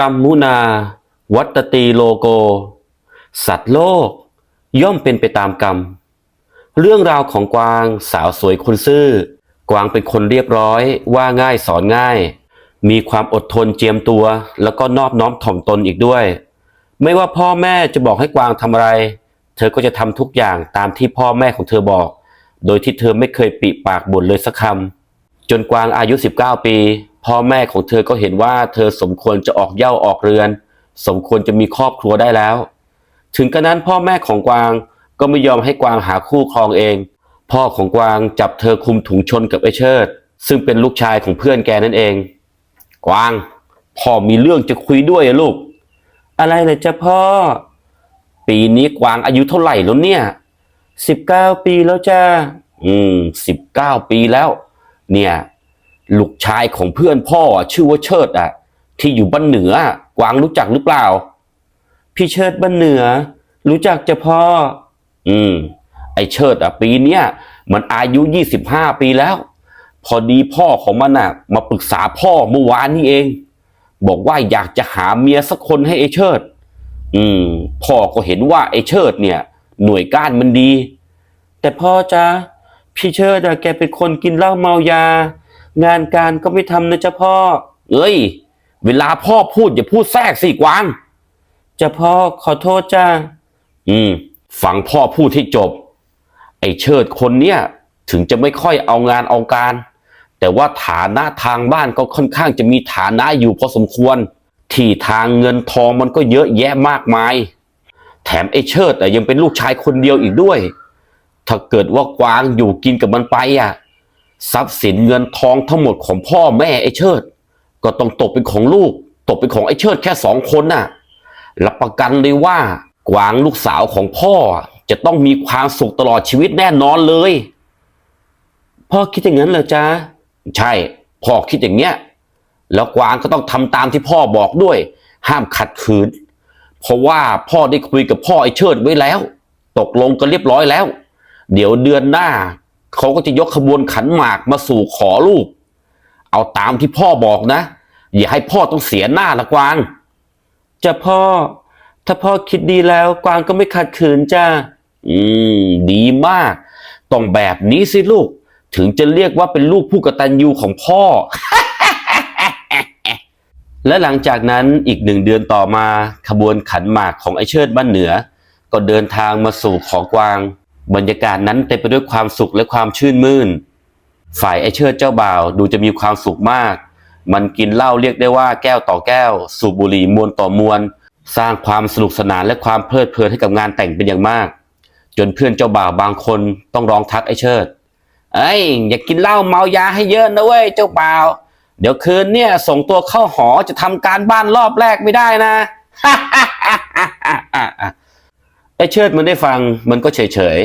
กรรมุนา วัตตีโลโก สัตว์โลก ย่อมเป็นไปตามกรรม เรื่องราวของกวางสาวสวยคนซื่อ กวางเป็นคนเรียบร้อยว่าง่ายสอนง่าย มีความอดทนเจียมตัว แล้วก็นอบน้อมถ่อมตนอีกด้วย ไม่ว่าพ่อแม่จะบอกให้กวางทำอะไร เธอก็จะทำทุกอย่างตามที่พ่อแม่ของเธอบอก โดยที่เธอไม่เคยปิปากบ่นเลยสักคำจนกวางอายุ 19 ปี พ่อแม่ของเธอก็เห็นว่าเธอสมควรจะออกเย้าออกเรือน สมควรจะมีครอบครัวได้แล้ว ถึงกระนั้นพ่อแม่ของกวางก็ไม่ยอมให้กวางหาคู่ครองเอง พ่อของกวางจับเธอคุมถุงชนกับไอเชิด ซึ่งเป็นลูกชายของเพื่อนแกนั่นเอง กวาง พ่อมีเรื่องจะคุยด้วยลูก อะไรเลยจ้ะพ่อ ปีนี้กวางอายุเท่าไหร่แล้วเนี่ยสิบเก้าปีแล้วจ้าอืมสิบเก้าปีแล้ว เนี่ย ลูกชายของเพื่อนพ่อชื่อว่าเชิดอะ ที่อยู่บ้านเหนือกวางรู้จักหรือเปล่า พี่เชิดบ้านเหนือ รู้จักจะพ่อ อืม ไอเชิดอะปีเนี้ยมันอายุยี่สิบห้าปีแล้ว พอดีพ่อของมันอะ มาปรึกษาพ่อเมื่อวานนี้เอง บอกว่าอยากจะหาเมียสักคนให้ไอเชิด อืม พ่อก็เห็นว่าไอเชิดเนี่ย หน่วยก้านมันดี แต่พ่อจ๊ะพี่เชิดอะแกเป็นคนกินเหล้าเมายา งานการก็ไม่ทำนะเจ๊ะพ่อ เอ้ย เวลาพ่อพูดอย่าพูดแทรกสิกวางจะพ่อขอโทษจ้า อืม ฟังพ่อพูดให้จบ ไอ้เชิดคนเนี้ยถึงจะไม่ค่อยเอางานเอาการ แต่ว่าฐานะทางบ้านก็ค่อนข้างจะมีฐานะอยู่พอสมควร ที่ทางเงินทองมันก็เยอะแยะมากมาย แถมไอ้เชิดอะยังเป็นลูกชายคนเดียวอีกด้วย ถ้าเกิดว่ากวางอยู่กินกับมันไปอะ ทรัพย์สินเงินทองทั้งหมดของพ่อแม่ไอ้เชิด ก็ต้องตกเป็นของลูก ตกเป็นของไอ้เชิดแค่สองคนน่ะรับประกันเลยว่ากวางลูกสาวของพ่อจะต้องมีความสุขตลอดชีวิตแน่นอนเลย พ่อคิดอย่างนั้นเหรอจ๊ะใช่พ่อคิดอย่างเงี้ยแล้วกวางก็ต้องทำตามที่พ่อบอกด้วย ห้ามขัดขืน เพราะว่าพ่อได้คุยกับพ่อไอ้เชิดไว้แล้ว ตกลงกันเรียบร้อยแล้ว เดี๋ยวเดือนหน้า เขาก็จะยกขบวนขันหมากมาสู่ขอลูก เอาตามที่พ่อบอกนะ อย่าให้พ่อต้องเสียหน้าละกวางจะพ่อ ถ้าพ่อคิดดีแล้วกวางก็ไม่ขัดขืนจ้าอืม ดีมาก ต้องแบบนี้สิลูก ถึงจะเรียกว่าเป็นลูกผู้กตัญญูของพ่อ และหลังจากนั้นอีกหนึ่งเดือนต่อมาขบวนขันหมากของไอเชิดบ้านเหนือ ก็เดินทางมาสู่ขอกวาง บรรยากาศนั้นเต็มไปด้วยความสุขและความชื่นมื่น ฝ่ายไอเชิดเจ้าบ่าวดูจะมีความสุขมาก มันกินเหล้าเรียกได้ว่าแก้วต่อแก้ว สูบบุหรี่มวนต่อมวน สร้างความสนุกสนานและความเพลิดเพลินให้กับงานแต่งเป็นอย่างมาก จนเพื่อนเจ้าบ่าวบางคนต้องร้องทักไอเชิดเอ้ยอย่ากินเหล้าเมายาให้เยอะนะเว้ยเจ้าบ่าว เดี๋ยวคืนเนี่ยส่งตัวเข้าหอจะทำการบ้านรอบแรกไม่ได้นะ ไอเชิดมันได้ฟังมันก็เฉยเฉย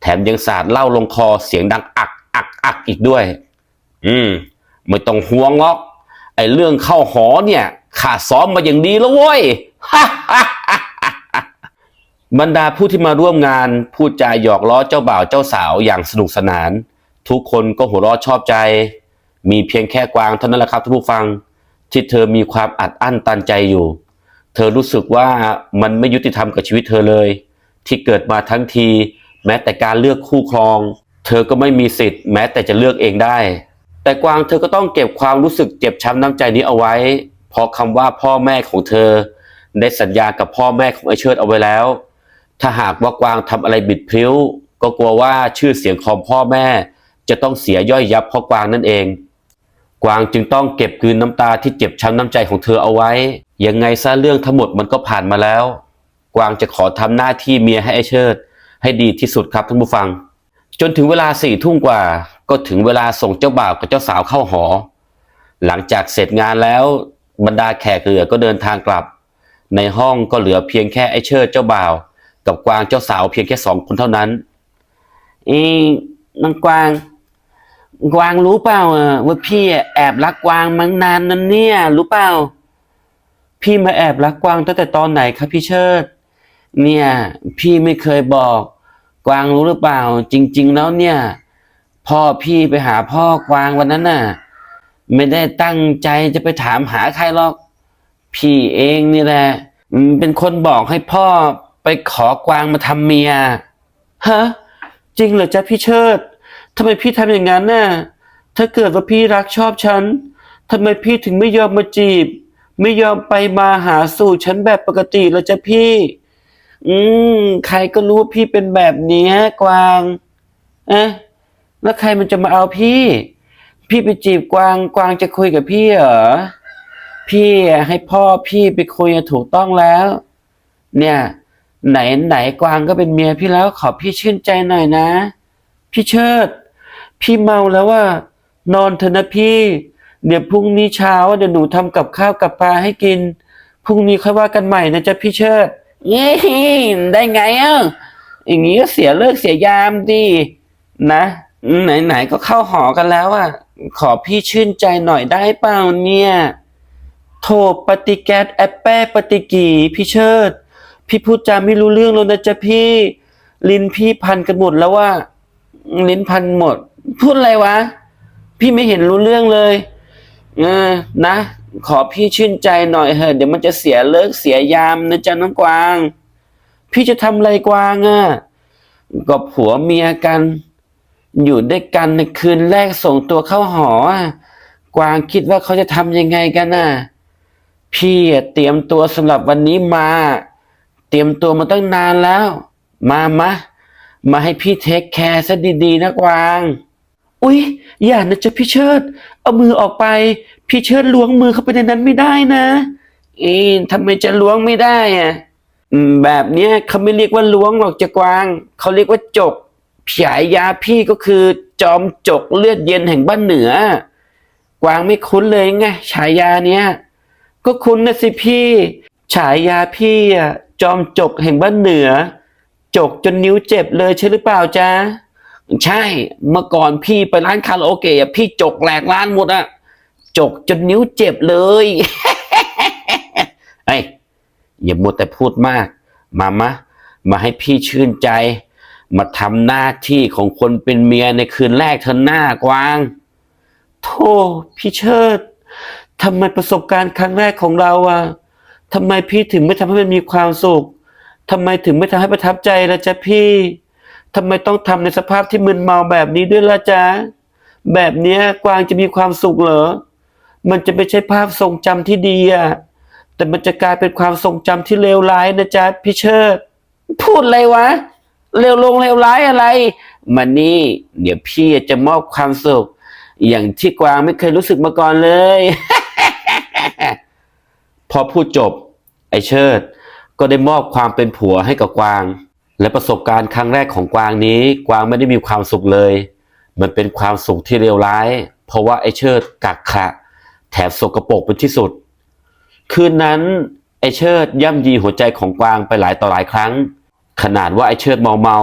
แถมยังสาดเหล้าลงคอเสียงดังอักอักอักอีกด้วย อืม ไม่ต้องห่วงหรอก ไอเรื่องเข้าหอเนี่ยข้าซ้อมมาอย่างดีแล้วเว้ยบรรดาผู้ที่มาร่วมงานพูดจาหยอกล้อเจ้าบ่าวเจ้าสาวอย่างสนุกสนาน ทุกคนก็หัวเราะชอบใจ มีเพียงแค่กวางเท่านั้นแหละครับท่านผู้ฟัง ที่เธอมีความอัดอั้นตันใจอยู่ เธอรู้สึกว่ามันไม่ยุติธรรมกับชีวิตเธอเลย ที่เกิดมาทั้งที แม้แต่การเลือกคู่ครอง เธอก็ไม่มีสิทธิ์แม้แต่จะเลือกเองได้ แต่กวางเธอก็ต้องเก็บความรู้สึกเจ็บช้ำน้ำใจนี้เอาไว้ เพราะคำว่าพ่อแม่ของเธอ ได้สัญญากับพ่อแม่ของไอเชิดเอาไว้แล้ว ถ้าหากว่ากวางทำอะไรบิดพริ้ว ก็กลัวว่าชื่อเสียงของพ่อแม่ จะต้องเสียย่อยยับเพราะกวางนั่นเองกวางจึงต้องเก็บคืนน้ำตาที่เจ็บช้ำน้ำใจของเธอเอาไว้ ยังไงซะเรื่องทั้งหมดมันก็ผ่านมาแล้ว กวางจะขอทำหน้าที่เมียให้ไอเชิด ให้ดีที่สุดครับท่านผู้ฟัง จนถึงเวลาสี่ทุ่มกว่า ก็ถึงเวลาส่งเจ้าบ่าวกับเจ้าสาวเข้าหอ หลังจากเสร็จงานแล้วบรรดาแขกเหลือก็เดินทางกลับ ในห้องก็เหลือเพียงแค่ไอเชิดเจ้าบ่าว กับกวางเจ้าสาวเพียงแค่สองคนเท่านั้นอีน้องกวางกวางรู้เปล่าว่าพี่แอบรักกวางมั้งนานนั้นเนี่ย รู้เปล่า พี่มาแอบรักกวางตั้งแต่ตอนไหนครับพี่เชิด เนี่ย พี่ไม่เคยบอก กวางรู้หรือเปล่า จริง ๆ แล้วเนี่ย พ่อพี่ไปหาพ่อกวางวันนั้นน่ะ ไม่ได้ตั้งใจจะไปถามหาใครหรอก พี่เองนี่แหละเป็นคนบอกให้พ่อไปขอกวางมาทำเมียฮะจริงเหรอจ๊ะพี่เชิดทำไมพี่ทำอย่างนั้นน่ะถ้าเกิดว่าพี่รักชอบฉันทำไมพี่ถึงไม่ยอมมาจีบ ไม่ยอมไปมาหาสู่ฉันแบบปกติแล้วจ๊ะพี่ อืม ใครก็รู้ว่าพี่เป็นแบบนี้กวางเอ๊ะแล้วใครมันจะมาเอาพี่ พี่ไปจีบกวางกวางจะคุยกับพี่เหรอพี่ให้พ่อพี่ไปคุยถูกต้องแล้ว เนี่ย ไหนไหนกวางก็เป็นเมียพี่แล้วขอพี่ชื่นใจหน่อยนะ พี่เชิด พี่เมาแล้วว่านอนเถอะนะพี่ เดี๋ยวพรุ่งนี้เช้าเดี๋ยวหนูทำกับข้าวกับปลาให้กินพรุ่งนี้ค่อยว่ากันใหม่นะจ๊ะพี่เชิด เย้ได้ไงอะอย่างนี้ก็เสียเลิกเสียยามดีนะไหนๆก็เข้าหอกันแล้วอะ ขอพี่ชื่นใจหน่อยได้เปล่าเนี่ยโถปฏิแกตแอปแป้ปฏิกีพี่เชิด พี่พูดจาไม่รู้เรื่องแล้วนะจ๊ะพี่ ลิ้นพี่พันกันหมดแล้วว่า ลิ้นพันหมด พูดอะไรวะ พี่ไม่เห็นรู้เรื่องเลย เออนะ ขอพี่ชื่นใจหน่อยเถอะเดี๋ยวมันจะเสียเลิกเสียยามนะจ๊ะน้องกวาง พี่จะทำอะไรกวางอะ่ะก็ผัวเมียกัน อยู่ด้วยกันในคืนแรกส่งตัวเข้าหออะกวางคิดว่าเขาจะทำยังไงกันน่ะ พี่เตรียมตัวสำหรับวันนี้มา เตรียมตัวมาตั้งนานแล้ว มามะมาให้พี่เทคแคร์ซะดีๆนะกวาง อุ๊ย อย่านะจ๊ะพี่เชิด เอามือออกไป พี่เชิดล้วงมือเข้าไปในนั้นไม่ได้นะ เอ๊ะทำไมจะล้วงไม่ได้อะแบบเนี้ยเขาไม่เรียกว่าล้วงหรอกจะกวาง เขาเรียกว่าจกฉายาพี่ก็คือจอมจกเลือดเย็นแห่งบ้านเหนือ กวางไม่คุ้นเลยไงฉายาเนี้ยก็คุ้นนะสิพี่ ฉายาพี่อะจอมจกแห่งบ้านเหนือ จกจนนิ้วเจ็บเลยใช่หรือเปล่าจ๊ะ ใช่ เมื่อก่อนพี่ไปร้านคาราโอเกะพี่จกแหลกร้านหมดอะจกจนนิ้วเจ็บเลยเอ้ยอย่ามัวแต่พูดมาก มามะ มาให้พี่ชื่นใจ มาทำหน้าที่ของคนเป็นเมียในคืนแรกเธอหน้ากวาง โธ่พี่เชิดทำไมประสบการณ์ครั้งแรกของเราอะทำไมพี่ถึงไม่ทำให้มันมีความสุขทำไมถึงไม่ทำให้ประทับใจล่ะจ๊ะพี่ ทำไมต้องทำในสภาพที่มึนเมาแบบนี้ด้วยล่ะจ๊ะ แบบเนี้ยกวางจะมีความสุขเหรอ มันจะไม่ใช่ภาพทรงจำที่ดีอะแต่มันจะกลายเป็นความทรงจำที่เลวร้ายนะจ๊ะพี่เชิด พูดอะไรวะ เลวลงเลวร้ายอะไร มานี่ เดี๋ยวพี่จะมอบความสุข อย่างที่กวางไม่เคยรู้สึกมาก่อนเลย พอพูดจบ ไอเชิด ก็ได้มอบความเป็นผัวให้กับกวาง และประสบการณ์ครั้งแรกของกวางนี้ กวางไม่ได้มีความสุขเลย มันเป็นความสุขที่เลวร้าย เพราะว่าไอเชิดกักขะ แถมสกปรกเป็นที่สุด คืนนั้นไอเชิดย่ำยีหัวใจของกวางไปหลายต่อหลายครั้ง ขนาดว่าไอเชิดเมาเมา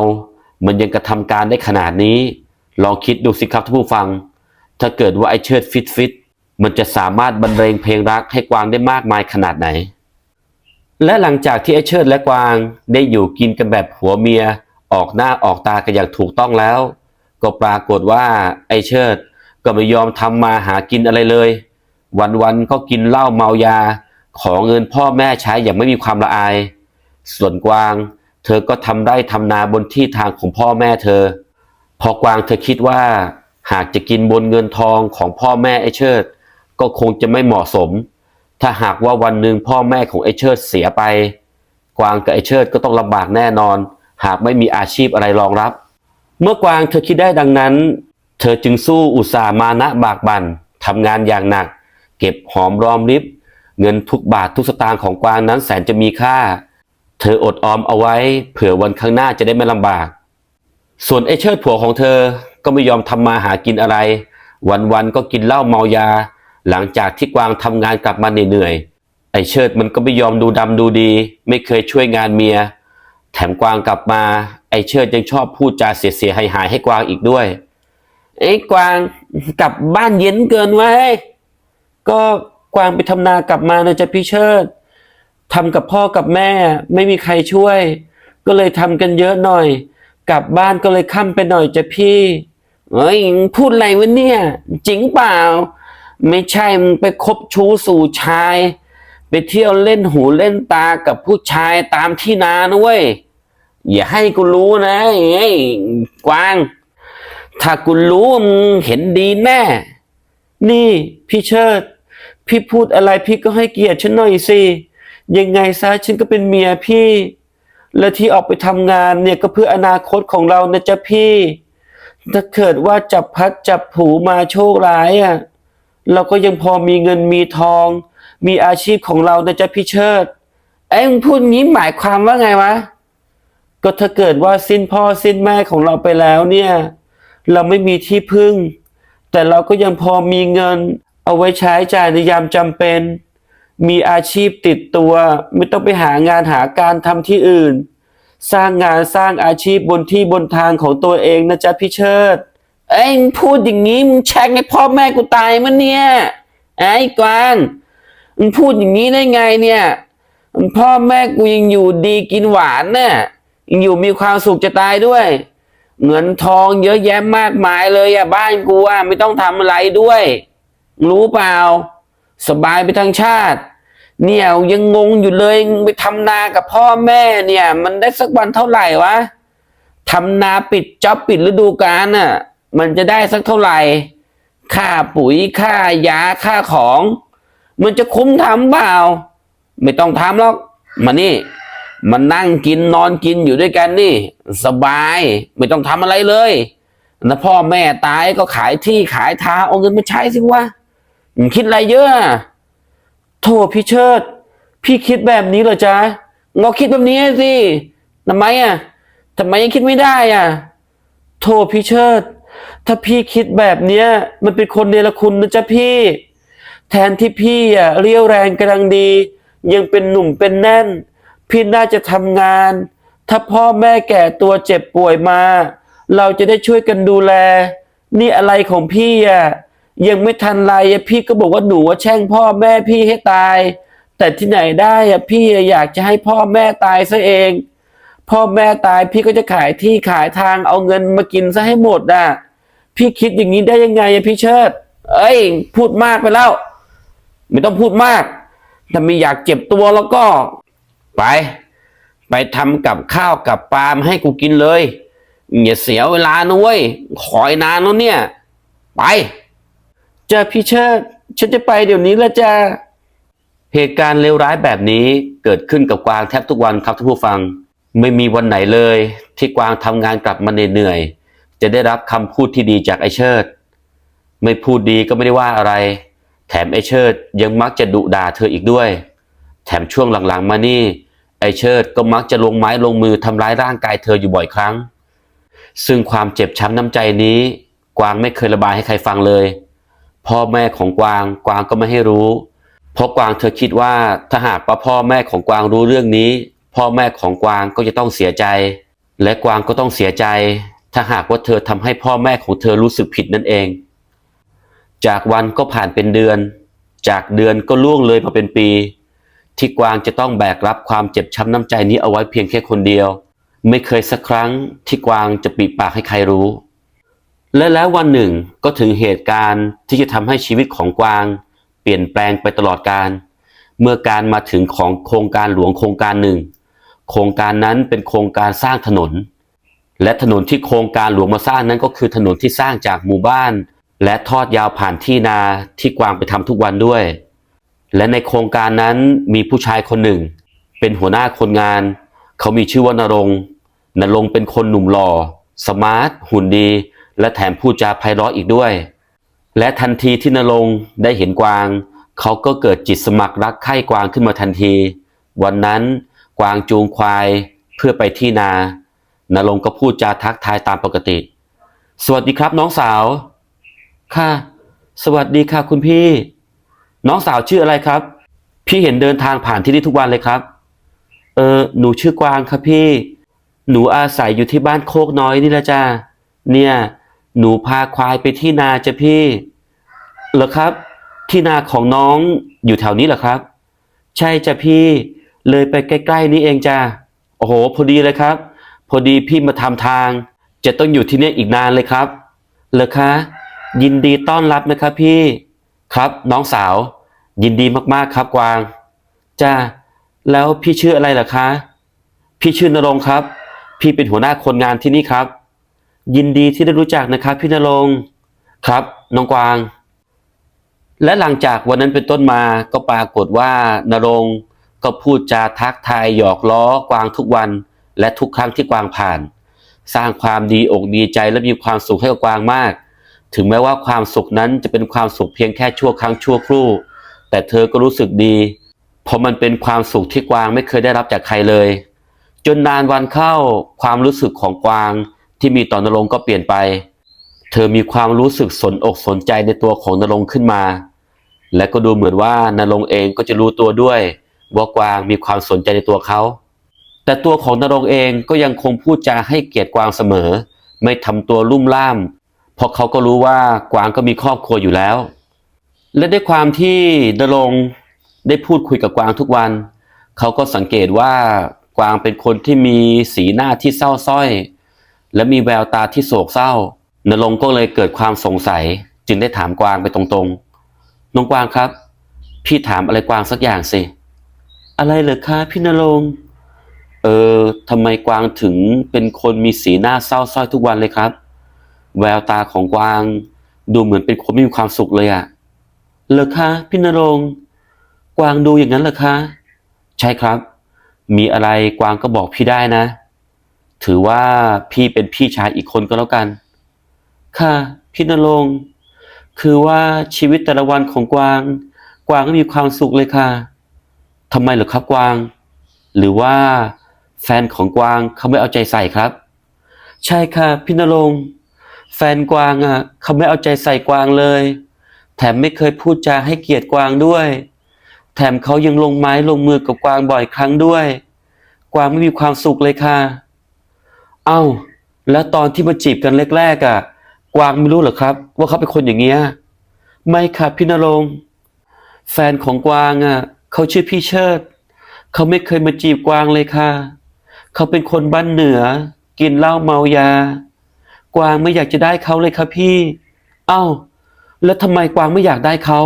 มันยังกระทำการได้ขนาดนี้ ลองคิดดูสิครับท่านผู้ฟัง ถ้าเกิดว่าไอเชิดฟิตฟิตมันจะสามารถบรรเลงเพลงรักให้กวางได้มากมายขนาดไหน และหลังจากที่ไอเชิดและกวางได้อยู่กินกันแบบผัวเมียออกหน้าออกตากันอย่างถูกต้องแล้ว ก็ปรากฏว่าไอเชิดก็ไม่ยอมทำมาหากินอะไรเลย วันๆก็กินเหล้าเมายา ขอเงินพ่อแม่ใช้อย่างไม่มีความละอาย ส่วนกวาง เธอก็ทำไร่ทำนาบนที่ทางของพ่อแม่เธอ พอกวางเธอคิดว่า หากจะกินบนเงินทองของพ่อแม่ไอเชิด ก็คงจะไม่เหมาะสม ถ้าหากว่าวันหนึ่งพ่อแม่ของไอเชิดเสียไป กวางกับไอเชิดก็ต้องลำบากแน่นอน หากไม่มีอาชีพอะไรรองรับ เมื่อกวางเธอคิดได้ดังนั้น เธอจึงสู้อุตสาหมานะบากบั่นทำงานอย่างหนัก เก็บหอมรอมริบ เงินทุกบาททุกสตางค์ของกวางนั้นแสนจะมีค่า เธออดออมเอาไว้ เผื่อวันข้างหน้าจะได้ไม่ลำบาก ส่วนไอ้เชิดผัวของเธอก็ไม่ยอมทำมาหากินอะไร วันๆก็กินเหล้าเมายา หลังจากที่กวางทำงานกลับมาเหนื่อยๆไอ้เชิดมันก็ไม่ยอมดูดำดูดี ไม่เคยช่วยงานเมีย แถมกวางกลับมา ไอ้เชิดยังชอบพูดจาเสียหายหายให้กวางอีกด้วยไอ้กวางกลับบ้านเย็นเกินไว้ก็กวางไปทำนากลับมานะจ๊ะพี่เชิดทำกับพ่อกับแม่ ไม่มีใครช่วย ก็เลยทำกันเยอะหน่อย กลับบ้านก็เลยค่ำไปหน่อยจ้ะพี่เฮ้ยพูดอะไรวะเนี่ย จริงเปล่า ไม่ใช่มึงไปคบชู้สู่ชาย ไปเที่ยวเล่นหูเล่นตากับผู้ชายตามที่นานะเว้ยอย่าให้กูรู้นะไอ้กวาง ถ้ากูรู้มึงเห็นดีแน่ นี่พี่เชิด พี่พูดอะไรพี่ก็ให้เกียรติฉันหน่อยสิยังไงซะฉันก็เป็นเมียพี่ และที่ออกไปทำงานเนี่ยก็เพื่ออนาคตของเรานะจ๊ะพี่ ถ้าเกิดว่าจับพัดจับผูมาโชคร้ายอะ เราก็ยังพอมีเงินมีทอง มีอาชีพของเรานะจ๊ะพี่เชิดไอ้มึงพูดงี้หมายความว่าไงวะ ก็ถ้าเกิดว่าสิ้นพ่อสิ้นแม่ของเราไปแล้วเนี่ย เราไม่มีที่พึ่ง แต่เราก็ยังพอมีเงิน เอาไว้ใช้จ่ายในยามจำเป็น มีอาชีพติดตัว ไม่ต้องไปหางานหาการทำที่อื่น สร้างงานสร้างอาชีพบนที่บนทางของตัวเองนะจ๊ะพี่เชิด เอ้ยมึงพูดอย่างนี้มึงแช่งให้พ่อแม่กูตายมั้ยเนี่ยไอ้กวางมึงพูดอย่างนี้ได้ไงเนี่ยพ่อแม่กูยังอยู่ดีกินหวานน่ะยังอยู่มีความสุขจะตายด้วยเงินทองเยอะแยะมากมายเลยอะบ้านกูอะไม่ต้องทำอะไรด้วย รู้เปล่า สบายไปทั้งชาติ เนี่ยยังงงอยู่เลยไปทำนากับพ่อแม่เนี่ย มันได้สักวันเท่าไหร่วะทำนาปิดจ็อบปิดฤดูกาลน่ะ มันจะได้สักเท่าไหร่ ค่าปุ๋ยค่ายาค่าของ มันจะคุ้มทำเปล่า ไม่ต้องทำหรอกมานี่มันนั่งกินนอนกินอยู่ด้วยกันนี่ สบายไม่ต้องทำอะไรเลยนะพ่อแม่ตายก็ขายที่ขายทางเอาเงินมาใช้สิวะคิดอะไรเยอะอะโทษพี่เชิด พี่คิดแบบนี้เหรอจ๊ะงอคิดแบบนี้สิทำไมอะทำไมยังคิดไม่ได้อะโทษพี่เชิด ถ้าพี่คิดแบบเนี้ย มันเป็นคนเนรคุณนะจ๊ะพี่ แทนที่พี่อะเรียวแรงกำลังดี ยังเป็นหนุ่มเป็นแน่น พี่น่าจะทำงาน ถ้าพ่อแม่แก่ตัวเจ็บป่วยมา เราจะได้ช่วยกันดูแล นี่อะไรของพี่อะยังไม่ทันไรอะพี่ก็บอกว่าหนูว่าแช่งพ่อแม่พี่ให้ตาย แต่ที่ไหนได้อะพี่อยากจะให้พ่อแม่ตายซะเอง พ่อแม่ตายพี่ก็จะขายที่ขายทางเอาเงินมากินซะให้หมดอะ พี่คิดอย่างนี้ได้ยังไงอะพี่เชิด เอ้ย พูดมากไปแล้ว ไม่ต้องพูดมาก ถ้าไม่อยากเจ็บตัวแล้วก็ ไป ไปทำกับข้าวกับปลามาให้กูกินเลย อย่าเสียเวลานะเว้ยคอยนานแล้วเนี่ย ไปจ้าพี่เชิด ฉันจะไปเดี๋ยวนี้ละจ้าเหตุการณ์เลวร้ายแบบนี้เกิดขึ้นกับกวางแทบทุกวันครับท่านผู้ฟัง ไม่มีวันไหนเลย ที่กวางทำงานกลับมาเหนื่อย จะได้รับคำพูดที่ดีจากไอเชิด ไม่พูดดีก็ไม่ได้ว่าอะไร แถมไอเชิดยังมักจะดุด่าเธออีกด้วย แถมช่วงหลังๆมานี่ ไอเชิดก็มักจะลงไม้ลงมือทำร้ายร่างกายเธออยู่บ่อยครั้ง ซึ่งความเจ็บช้ำน้ำใจนี้ กวางไม่เคยระบายให้ใครฟังเลย พ่อแม่ของกวางกวางก็ไม่ให้รู้ เพราะกวางเธอคิดว่าถ้าหากว่าพ่อแม่ของกวางรู้เรื่องนี้ พ่อแม่ของกวางก็จะต้องเสียใจ และกวางก็ต้องเสียใจ ถ้าหากว่าเธอทำให้พ่อแม่ของเธอรู้สึกผิดนั่นเอง จากวันก็ผ่านเป็นเดือน จากเดือนก็ล่วงเลยมาเป็นปี ที่กวางจะต้องแบกรับความเจ็บช้ำน้ำใจนี้เอาไว้เพียงแค่คนเดียว ไม่เคยสักครั้งที่กวางจะปิดปากให้ใครรู้ และแล้ววันหนึ่งก็ถึงเหตุการณ์ที่จะทำให้ชีวิตของกวาง เปลี่ยนแปลงไปตลอดการ เมื่อการมาถึงของโครงการหลวงโครงการหนึ่ง โครงการนั้นเป็นโครงการสร้างถนน และถนนที่โครงการหลวงมาสร้างนั้นก็คือถนนที่สร้างจากหมู่บ้าน และทอดยาวผ่านที่นาที่กวางไปทำทุกวันด้วย และในโครงการนั้นมีผู้ชายคนหนึ่ง เป็นหัวหน้าคนงาน เขามีชื่อว่านรงนรงเป็นคนหนุ่มหล่อ สมาร์ท หุ่นดี และแถมพูดจาไพเราะอีกด้วย และทันทีที่นรงได้เห็นกวาง เขาก็เกิดจิตสมัครรักใคร่กวางขึ้นมาทันที วันนั้นกวางจูงควายเพื่อไปที่นา นรงก็พูดจาทักทายตามปกติ สวัสดีครับน้องสาว ค่ะ สวัสดีค่ะคุณพี่ น้องสาวชื่ออะไรครับ พี่เห็นเดินทางผ่านที่นี่ทุกวันเลยครับ เออ หนูชื่อกวางครับพี่ หนูอาศัยอยู่ที่บ้านโคกน้อยนี่แหละจ้าเนี่ย หนูพาควายไปที่นาจ้ะพี่ เหรอครับ ที่นาของน้องอยู่แถวนี้เหรอครับ ใช่จ้ะพี่ เลยไปใกล้ ๆ นี้เองจ้าโอ้โห พอดีเลยครับ พอดีพี่มาทำทาง จะต้องอยู่ที่นี่อีกนานเลยครับเหรอคะ ยินดีต้อนรับนะครับพี่ครับน้องสาว ยินดีมากๆครับกวางจ้าแล้วพี่ชื่ออะไรล่ะคะ พี่ชื่อนรงครับ พี่เป็นหัวหน้าคนงานที่นี่ครับ ยินดีที่ได้รู้จักนะครับ พี่นรงครับ น้องกวาง และหลังจากวันนั้นเป็นต้นมาก็ปรากฏว่านรงก็พูดจาทักทายหยอกล้อกวางทุกวัน และทุกครั้งที่กวางผ่าน สร้างความดีอกดีใจและมีความสุขให้กับกวางมาก ถึงแม้ว่าความสุขนั้นจะเป็นความสุขเพียงแค่ชั่วครั้งชั่วครู่ แต่เธอก็รู้สึกดี เพราะมันเป็นความสุขที่กวางไม่เคยได้รับจากใครเลย จนนานวันเข้าความรู้สึกของกวางที่มีต่อนรงก็เปลี่ยนไป เธอมีความรู้สึกสนอกสนใจในตัวของนรงขึ้นมา และก็ดูเหมือนว่านรงเองก็จะรู้ตัวด้วยว่ากวางมีความสนใจในตัวเขา แต่ตัวของนรงเองก็ยังคงพูดจาให้เกียรติกวางเสมอ ไม่ทำตัวลุ่มล่าม เพราะเขาก็รู้ว่ากวางก็มีครอบครัวอยู่แล้ว และด้วยความที่นรงได้พูดคุยกับกวางทุกวัน เขาก็สังเกตว่ากวางเป็นคนที่มีสีหน้าที่เศร้าส้อย และมีแววตาที่โศกเศร้านรงก็เลยเกิดความสงสัย จึงได้ถามกวางไปตรงๆน้องกวางครับ พี่ถามอะไรกวางสักอย่างสิ อะไรเหรอคะพี่นรงค์ ออทำไมกวางถึงเป็นคนมีสีหน้าเศร้าส้อยทุกวันเลยครับ แววตาของกวางดูเหมือนเป็นคนไม่มีความสุขเลยอะเหรอคะพี่นรงกวางดูอย่างนั้นเหรอคะ ใช่ครับ มีอะไรกวางก็บอกพี่ได้นะ ถือว่าพี่เป็นพี่ชายอีกคนก็แล้วกัน ค่ะ พี่นรงค์คือว่าชีวิตแต่ละวันของกวาง กวางก็มีความสุขเลยค่ะทำไมเหรอครับกวาง หรือว่า แฟนของกวางเขาไม่เอาใจใส่ครับ ใช่ค่ะพี่นรงค์แฟนกวางอะเขาไม่เอาใจใส่กวางเลย แถมไม่เคยพูดจาให้เกียรติกวางด้วย แถมเขายังลงไม้ลงมือกับกวางบ่อยครั้งด้วย กวางไม่มีความสุขเลยค่ะ เอ้า แล้วตอนที่มาจีบกันแรกๆอะ กวางไม่รู้เหรอครับ ว่าเขาเป็นคนอย่างเงี้ยไม่ครับพี่นรงค์แฟนของกวางอะเขาชื่อพี่เชิดเขาไม่เคยมาจีบกวางเลยค่ะ เขาเป็นคนบ้านเหนือ กินเหล้าเมายา กวางไม่อยากจะได้เขาเลยครับพี่ เอ้า แล้วทำไมกวางไม่อยากได้เขา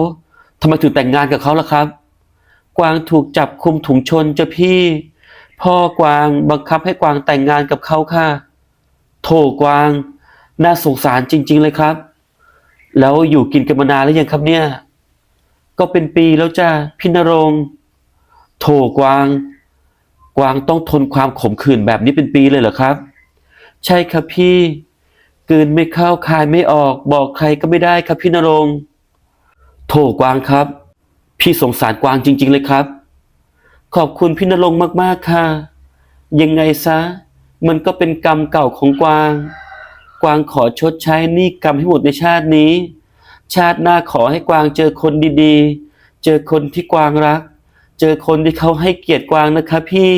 ทำไมถึงแต่งงานกับเขาล่ะครับ กวางถูกจับคุมถุงชนจ้ะพี่ พ่อกวางบังคับให้กวางแต่งงานกับเขาค่ะ โถกวาง น่าสงสารจริง ๆ เลยครับ แล้วอยู่กินกันมานานแล้วยังครับเนี่ย ก็เป็นปีแล้วจ้ะพี่นรงค์โถกวาง วางต้องทนความขมขื่นแบบนี้เป็นปีเลยเหรอครับ ใช่ครับพี่กืนไม่เข้าคายไม่ออก บอกใครก็ไม่ได้ครับพี่นรงโถกวางครับ พี่สงสารกวางจริง ๆ เลยครับ ขอบคุณพี่นรงมากๆค่ะ ยังไงซะ มันก็เป็นกรรมเก่าของกวาง กวางขอชดใช้หนี้กรรมให้หมดในชาตินี้ ชาติหน้าขอให้กวางเจอคนดีๆ เจอคนที่กวางรัก เจอคนที่เขาให้เกียรติกวางนะคะพี่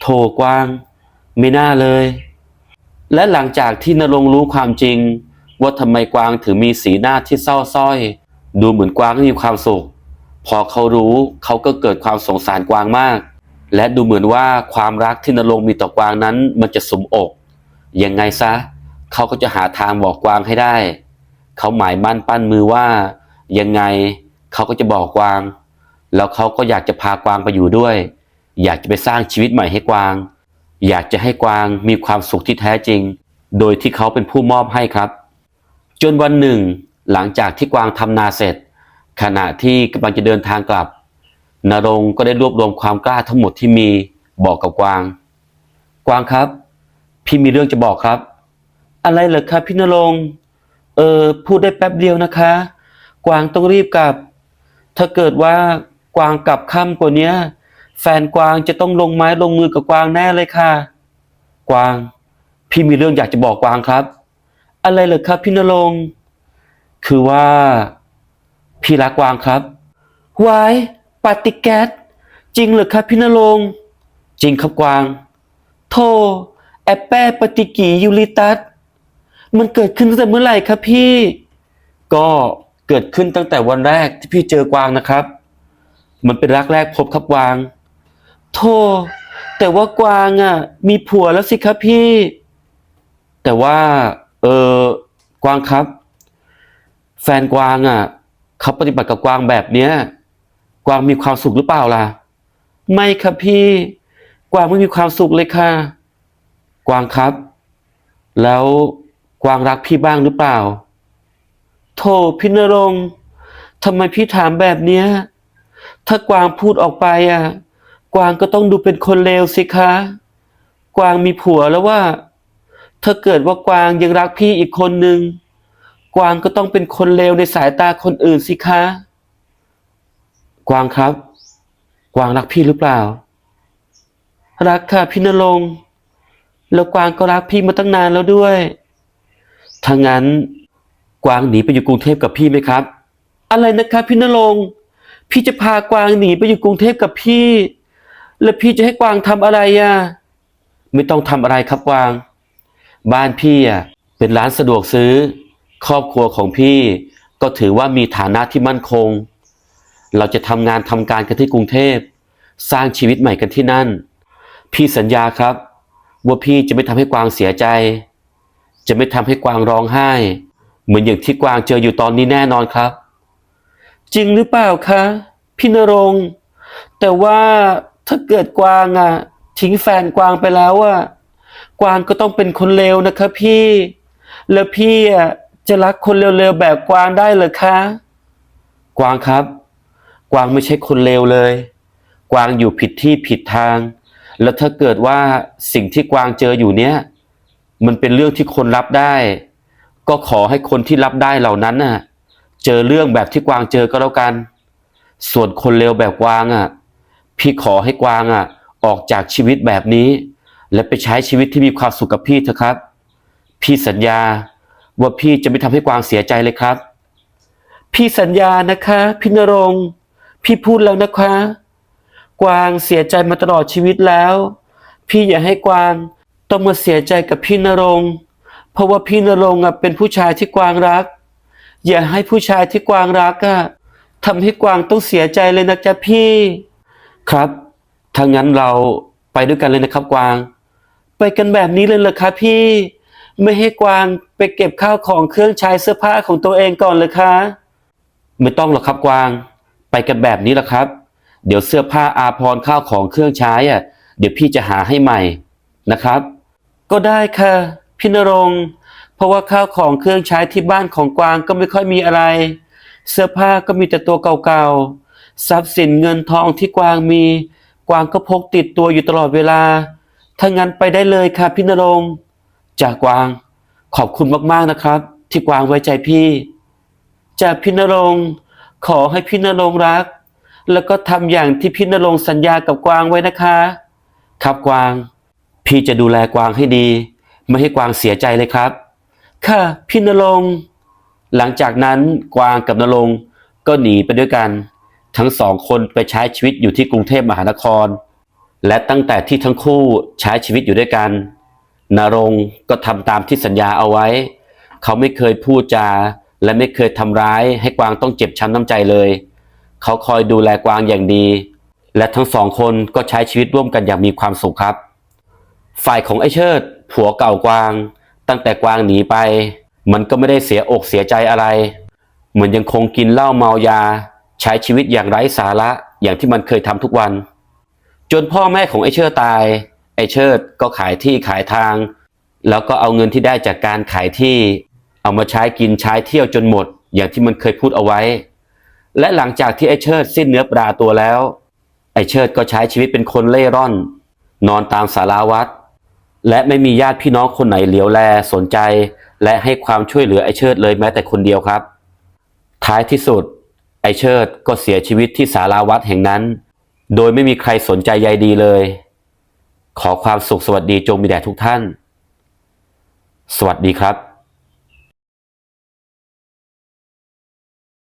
โถกวางไม่น่าเลย และหลังจากที่นรงรู้ความจริง ว่าทำไมกวางถึงมีสีหน้าที่เศร้าส้อย ดูเหมือนกวางไม่มีความสุข พอเขารู้เขาก็เกิดความสงสารกวางมาก และดูเหมือนว่าความรักที่นรงมีต่อกวางนั้นมันจะสมอกยังไงซะเขาก็จะหาทางบอกกวางให้ได้ เขาหมายมั่นปั้นมือว่า ยังไงเขาก็จะบอกกวาง แล้วเขาก็อยากจะพากวางไปอยู่ด้วย อยากจะไปสร้างชีวิตใหม่ให้กวาง อยากจะให้กวางมีความสุขที่แท้จริง โดยที่เขาเป็นผู้มอบให้ครับ จนวันหนึ่ง หลังจากที่กวางทำนาเสร็จ ขณะที่กำลังจะเดินทางกลับนรงก็ได้รวบรวมความกล้าทั้งหมดที่มีบอกกับกวาง กวางครับ พี่มีเรื่องจะบอกครับ อะไรเหรอครับพี่นรงเออพูดได้แป๊บเดียวนะคะ กวางต้องรีบกลับ ถ้าเกิดว่า กวางกลับค่ำกว่าเนี้ยแฟนกวางจะต้องลงไม้ลงมือกับกวางแน่เลยค่ะ กวาง พี่มีเรื่องอยากจะบอกกวางครับ อะไรเหรอครับพี่นรงค์คือว่า พี่รักกวางครับวายปาติแกสจริงเหรอครับพี่นรงค์จริงครับกวาง โทแอปแปะปฏิกิยูริตัสมันเกิดขึ้นตั้งแต่เมื่อไหร่ครับพี่ ก็เกิดขึ้นตั้งแต่วันแรกที่พี่เจอกวางนะครับ มันเป็นรักแรกพบครับวางโทแต่ว่ากวางอะ มีผัวแล้วสิครับพี่ แต่ว่าเออกวางครับ แฟนกวางอะเขาปฏิบัติกับกวางแบบเนี้ย กวางมีความสุขหรือเปล่าล่ะ ไม่ครับพี่ กวางไม่มีความสุขเลยค่ะ กวางครับ แล้วกวางรักพี่บ้างหรือเปล่า โธ่พี่นรงทำไมพี่ถามแบบเนี้ย ถ้ากวางพูดออกไปอะ กวางก็ต้องดูเป็นคนเลวสิคะ กวางมีผัวแล้วว่า ถ้าเกิดว่ากวางยังรักพี่อีกคนนึง กวางก็ต้องเป็นคนเลวในสายตาคนอื่นสิคะ กวางครับ กวางรักพี่หรือเปล่า รักค่ะพี่นรงค์แล้วกวางก็รักพี่มาตั้งนานแล้วด้วยถ้างั้น กวางหนีไปอยู่กรุงเทพกับพี่ไหมครับ อะไรนะครับพี่นรงค์ พี่จะพากวางหนีไปอยู่กรุงเทพกับพี่ แล้วพี่จะให้กวางทำอะไรอะไม่ต้องทำอะไรครับกวาง บ้านพี่อะเป็นร้านสะดวกซื้อ ครอบครัวของพี่ก็ถือว่ามีฐานะที่มั่นคง เราจะทำงานทำการกันที่กรุงเทพ สร้างชีวิตใหม่กันที่นั่น พี่สัญญาครับ ว่าพี่จะไม่ทำให้กวางเสียใจ จะไม่ทำให้กวางร้องไห้ เหมือนอย่างที่กวางเจออยู่ตอนนี้แน่นอนครับ จริงหรือเปล่าคะพี่นรงค์แต่ว่าถ้าเกิดกวางอะทิ้งแฟนกวางไปแล้วอะกวางก็ต้องเป็นคนเลวนะคะพี่ แล้วพี่อะจะรักคนเร็วๆแบบกวางได้เหรอคะ กวางครับ กวางไม่ใช่คนเลวเลย กวางอยู่ผิดที่ผิดทาง แล้วถ้าเกิดว่าสิ่งที่กวางเจออยู่เนี้ยมันเป็นเรื่องที่คนรับได้ ก็ขอให้คนที่รับได้เหล่านั้นน่ะ เจอเรื่องแบบที่กวางเจอก็แล้วกัน ส่วนคนเลวแบบกวางอะ พี่ขอให้กวางอะ ออกจากชีวิตแบบนี้ และไปใช้ชีวิตที่มีความสุขกับพี่เถอะครับ พี่สัญญาว่าพี่จะไม่ทำให้กวางเสียใจเลยครับ พี่สัญญานะคะพี่นรงพี่พูดแล้วนะคะ กวางเสียใจมาตลอดชีวิตแล้ว พี่อย่าให้กวางต้องมาเสียใจกับพี่นรงเพราะว่าพี่นรงอะเป็นผู้ชายที่กวางรัก อย่าให้ผู้ชายที่กวางรักอะทำให้กวางต้องเสียใจเลยนะจ๊ะพี่ ครับถ้างั้นเราไปด้วยกันเลยนะครับกวาง ไปกันแบบนี้เลยเหรอคะพี่ ไม่ให้กวางไปเก็บข้าวของเครื่องใช้เสื้อผ้าของตัวเองก่อนเลยคะไม่ต้องหรอกครับกวาง ไปกันแบบนี้แหละครับ เดี๋ยวเสื้อผ้าอาภรณ์ข้าวของเครื่องใช้อะเดี๋ยวพี่จะหาให้ใหม่นะครับ ก็ได้ค่ะพี่นรงค์ ราะว่าข้าวของเครื่องใช้ที่บ้านของกวางก็ไม่ค่อยมีอะไร เสื้อผ้าก็มีแต่ตัวเก่าๆ ทรัพย์สินเงินทองที่กวางมี กวางก็พกติดตัวอยู่ตลอดเวลา ถ้างั้นไปได้เลยค่ะพี่นรงจากกวาง ขอบคุณมากๆนะครับ ที่กวางไว้ใจพี่ จากพี่นรงขอให้พี่นรงรัก แล้วก็ทำอย่างที่พี่นรงสัญญากับกวางไว้นะคะ ครับกวาง พี่จะดูแลกวางให้ดี ไม่ให้กวางเสียใจเลยครับ ค่ะพี่นรงหลังจากนั้นกวางกับนรงก็หนีไปด้วยกัน ทั้งสองคนไปใช้ชีวิตอยู่ที่กรุงเทพมหานคร และตั้งแต่ที่ทั้งคู่ใช้ชีวิตอยู่ด้วยกัน นรงก็ทำตามที่สัญญาเอาไว้ เขาไม่เคยพูดจา และไม่เคยทำร้ายให้กวางต้องเจ็บช้ำน้ำใจเลย เขาคอยดูแลกวางอย่างดี และทั้งสองคนก็ใช้ชีวิตร่วมกันอย่างมีความสุขครับ ฝ่ายของไอเชิดผัวเก่ากวาง ตั้งแต่กวางหนีไป มันก็ไม่ได้เสียอกเสียใจอะไร เหมือนยังคงกินเหล้าเมายา ใช้ชีวิตอย่างไร้สาระอย่างที่มันเคยทำทุกวัน จนพ่อแม่ของไอเชิดตาย ไอเชิดก็ขายที่ขายทาง แล้วก็เอาเงินที่ได้จากการขายที่ เอามาใช้กินใช้เที่ยวจนหมด อย่างที่มันเคยพูดเอาไว้ และหลังจากที่ไอเชิดสิ้นเนื้อปลาตัวแล้ว ไอเชิดก็ใช้ชีวิตเป็นคนเล่ร่อน นอนตามสาราวัด และไม่มีญาติพี่น้องคนไหนเหลียวแลสนใจ และให้ความช่วยเหลือไอเชิดเลยแม้แต่คนเดียวครับ ท้ายที่สุด ไอเชิดก็เสียชีวิตที่ศาลาวัดแห่งนั้น โดยไม่มีใครสนใจใยดีเลย ขอความสุขสวัสดีจงมีแด่ทุกท่าน สวัสดีครับ